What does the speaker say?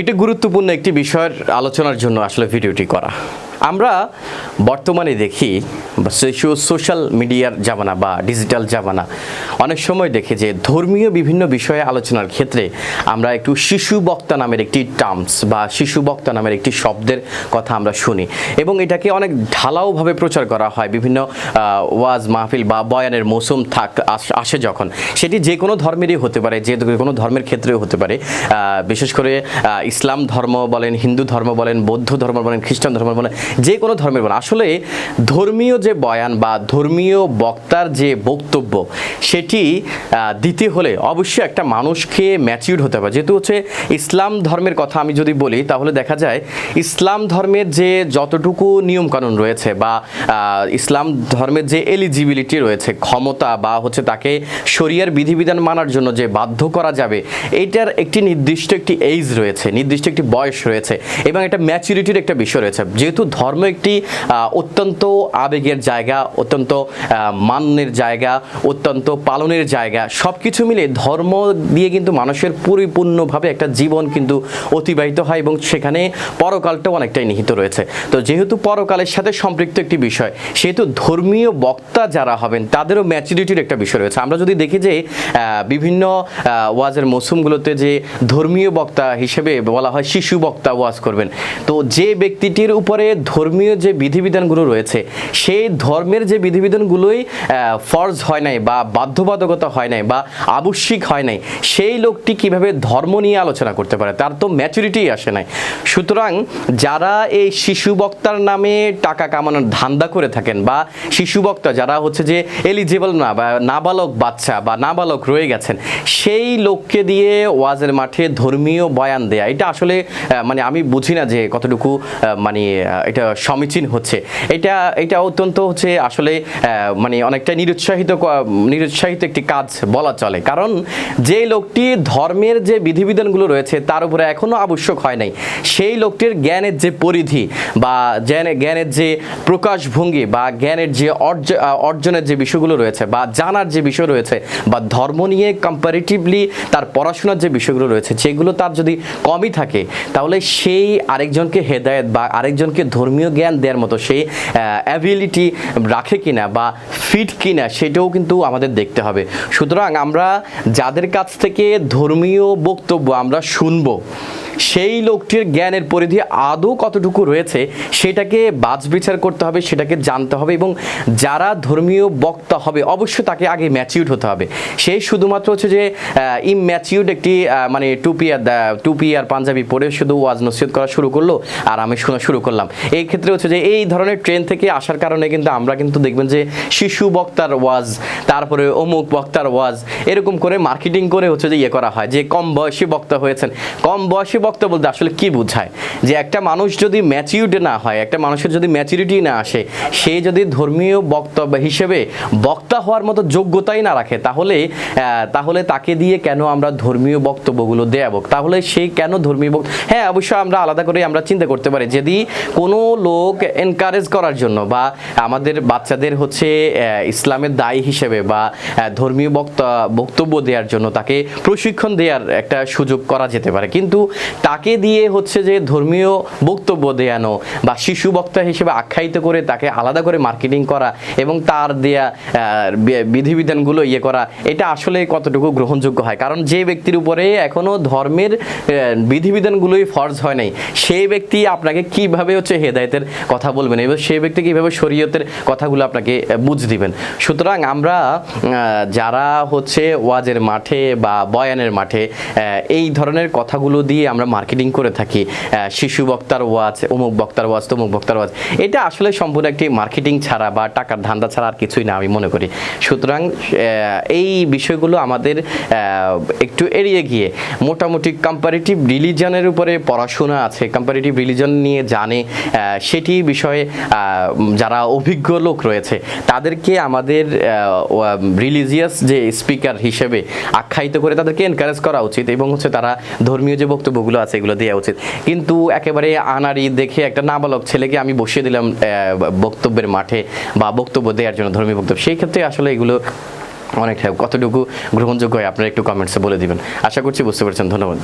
একটি গুরুত্বপূর্ণ একটি বিষয়ের আলোচনার জন্য আসলে ভিডিওটি করা। আমরা বর্তমানে দেখি সোশ্যাল মিডিয়ার জামানা বা ডিজিটাল জামানা। অনেক সময় দেখি যে ধর্মীয় বিভিন্ন বিষয়ে আলোচনার ক্ষেত্রে আমরা একটু শিশু বক্তা নামের একটি টার্মস বা শিশু বক্তা নামের একটি শব্দের কথা আমরা শুনি। এবং এটাকে অনেক ঢালাওভাবে প্রচার করা হয়। বিভিন্ন ওয়াজ মাহফিল বা বয়ানের মৌসুম থাক, আস- যখন। সেটি যে কোনো ধর্মেরই হতে পারে, যে কোনো ধর্মের ক্ষেত্রেও হতে পারে। বিশেষ করে ইসলাম ধর্ম বলেন, হিন্দু ধর্ম বলেন, বৌদ্ধ ধর্ম বলেন, খ্রিস্টান ধর্ম বলেন যে কোনো ধর্মের বলেন আসলে ধর্মীয় যে বয়ান বা ধর্মীয় বক্তার যে বক্তব্য, সেটি দিতে হলে অবশ্যই একটা মানুষকে ম্যাচিউর হতে হবে। যেহেতু হচ্ছে ইসলাম ধর্মের কথা আমি যদি বলি, তাহলে দেখা যায় ইসলাম ধর্মের যে যতটুকু নিয়মকানুন রয়েছে বা ইসলাম ধর্মের যে এলিজিবিলিটি রয়েছে, ক্ষমতা বা হচ্ছে তাকে শরিয়ার বিধিবিধান মানার জন্য যে বাধ্য করা যাবে এইটার একটি নির্দিষ্ট একটি এইজ রয়েছে, নির্দিষ্ট একটি বয়স রয়েছে এবং একটা ম্যাচুরিটির একটা বিষয় রয়েছে। যেহেতু ধর্ম একটি অত্যন্ত আবেগের জায়গা, অত্যন্ত মান্যের জায়গা, অত্যন্ত পালনের জায়গা। সব কিছু মিলে ধর্ম দিয়ে কিন্তু মানুষের পরিপূর্ণভাবে একটা জীবন কিন্তু অতিবাহিত হয় এবং সেখানে পরকালটাও অনেকটাই নিহিত রয়েছে। তো যেহেতু পরকালের সাথে সম্পৃক্ত একটি বিষয়, সেহেতু ধর্মীয় বক্তা যারা হবেন, তাদেরও ম্যাচুরিটির একটা বিষয় রয়েছে। আমরা যদি দেখি যে বিভিন্ন ওয়াজের মৌসুমগুলোতে যে ধর্মীয় বক্তা হিসেবে বলা হয় শিশু বক্তা ওয়াজ করবেন, তো যে ব্যক্তিটির উপরে ধর্মীয় যে বিধিবিধানগুলো রয়েছে, সেই ধর্মের যে বিধিবিধানগুলোই ফরজ হয় নাই বা বাধ্যবাধকতা হয় নাই বা আবশ্যিক হয় নাই, সেই লোকটি কীভাবে ধর্ম নিয়ে আলোচনা করতে পারে, তার তো ম্যাচুরিটি আসে নাই। সুতরাং যারা এই শিশু বক্তার নামে টাকা কামানোর ধান্দা করে থাকেন বা শিশু বক্তা যারা হচ্ছে যে এলিজিবল না বা নাবালক বাচ্চা বা নাবালক রয়ে গেছেন, সেই লোককে দিয়ে ওয়াজের মাঠে ধর্মীয় বয়ান দেয়া, এটা আসলে মানে আমি বুঝি না যে কতটুকু মানে এটা সমীচীন হচ্ছে। এটা এটা অত্যন্ত হচ্ছে আসলে মানে অনেকটা নিরুৎসাহিত নিরুৎসাহিত একটি কাজ বলা চলে। কারণ যে লোকটি ধর্মের যে বিধিবিধানগুলো রয়েছে, তার উপরে এখনও আবশ্যক হয় নাই। সেই লোকটির জ্ঞানের যে পরিধি বা জ্ঞানে- জ্ঞানের যে প্রকাশভঙ্গি বা জ্ঞানের যে অর্জ অর্জনের যে বিষয়গুলো রয়েছে বা জানার যে বিষয় রয়েছে বা ধর্ম নিয়ে কম্পারেটিভলি তার পড়াশোনার যে বিষয়গুলো রয়েছে, সেগুলো তার যদি কমই থাকে, তাহলে সেই আরেকজনকে হেদায়েত বা আরেকজনকে ধর্মীয় জ্ঞান দেওয়ার মতো সেই অ্যাবিলিটি রাখে কিনা বা ফিট কিনা সেটাও কিন্তু আমাদের দেখতে হবে। সুতরাং আমরা যাদের কাছ থেকে ধর্মীয় বক্তব্য আমরা শুনব সেই লোকটির জ্ঞানের পরিধি আদৌ কতটুকু রয়েছে, সেটাকে বাজ বিচার করতে হবে, সেটাকে জানতে হবে এবং যারা ধর্মীয় বক্তা হবে, অবশ্যই তাকে আগে ম্যাচিউড হতে হবে। সেই শুধুমাত্র হচ্ছে যে ইম্যাচিউড একটি মানে টুপি আর টুপি আর পাঞ্জাবি পরে শুধু ওয়াজ নসিহত করা শুরু করল আর আমি শোনা শুরু করলাম। এই ক্ষেত্রে হচ্ছে যে, এই ধরনের ট্রেন থেকে আসার কারণে কিন্তু আমরা কিন্তু দেখবেন যে, শিশু বক্তার ওয়াজ, তারপরে অমুক বক্তার ওয়াজ, এরকম করে মার্কেটিং করে হচ্ছে যে ইয়ে করা হয় যে কম বয়সী বক্তা হয়েছেন। কম বয়সী বক্তা বলতে আসলে কি বোঝায়? যে একটা মানুষ যদি ম্যাচিউড না হয়, একটা মানুষের যদি ম্যাচুরিটি না আসে, সে যদি ধর্মীয় বক্তব্য হিসেবে বক্তা হওয়ার মতো যোগ্যতাই না রাখে, তাহলে তাহলে তাকে দিয়ে কেন আমরা ধর্মীয় বক্তব্যগুলো দেয়াবো তাহলে সে কেন ধর্মীয় হ্যাঁ অবশ্যই আমরা আলাদা করে আমরা চিন্তা করতে পারি, যদি কোনো লোক এনকারেজ করার জন্য বা আমাদের বাচ্চাদের হচ্ছে ইসলামের দায়ী হিসেবে বা ধর্মীয় বক্তা বক্তব্য দেওয়ার জন্য তাকে প্রশিক্ষণ দেওয়ার একটা সুযোগ করা যেতে পারে। কিন্তু তাকে দিয়ে হচ্ছে যে ধর্মীয় বক্তব্য দেয়ানো বা শিশু বক্তা হিসেবে আখ্যায়িত করে তাকে আলাদা করে মার্কেটিং করা এবং তার দেয়া বিধিবিধানগুলো ইয়ে করা, এটা আসলে কতটুকু গ্রহণযোগ্য হয়? কারণ যে ব্যক্তির উপরে এখনও ধর্মের বিধিবিধানগুলোই ফরজ হয় নাই, সেই ব্যক্তি আপনাকে কীভাবে হচ্ছে হেদায়েতের কথা বলবেন এবং সেই ব্যক্তি কীভাবে শরীয়তের কথাগুলো আপনাকে বুঝ দিবেন? সুতরাং আমরা যারা হচ্ছে ওয়াজের মাঠে বা বয়ানের মাঠে এই ধরনের কথাগুলো দিয়ে আমরা মার্কেটিং করে থাকি শিশু বক্তার ওয়াজ, অমুক বক্তার ওয়াজ, তমুক বক্তার ওয়াজ। এটা আসলে সম্পূর্ণ একটি মার্কেটিং ছাড়া বা টাকার ধান্দা ছাড়া আর কিছুই না আমি মনে করি। সুতরাং এই বিষয়গুলো আমাদের একটু এড়িয়ে গিয়ে মোটামুটি কম্পারেটিভ রিলিজনের উপরে পড়াশোনা আছে কম্পারেটিভ রিলিজন নিয়ে জানে সেটি বিষয়ে যারা অভিজ্ঞ লোক রয়েছে, তাদেরকে আমাদের রিলিজিয়াস যে স্পিকার হিসেবে আখ্যায়িত করে তাদেরকে এনকারেজ করা উচিত এবং হচ্ছে তারা ধর্মীয় যে বক্তব্যগুলো আছে এগুলো দেওয়া উচিত। কিন্তু একেবারে আনারি দেখে একটা নাবালক ছেলেকে আমি বসিয়ে দিলাম বক্তব্যের মাঠে বা বক্তব্য দেওয়ার জন্য, ধর্মীয় বক্তব্য। সেই ক্ষেত্রে আসলে এগুলো অনেকটা কতটুকু গ্রহণযোগ্য হয়, আপনারা একটু কমেন্টসে বলে দিবেন। আশা করছি বুঝতে পারছেন। ধন্যবাদ।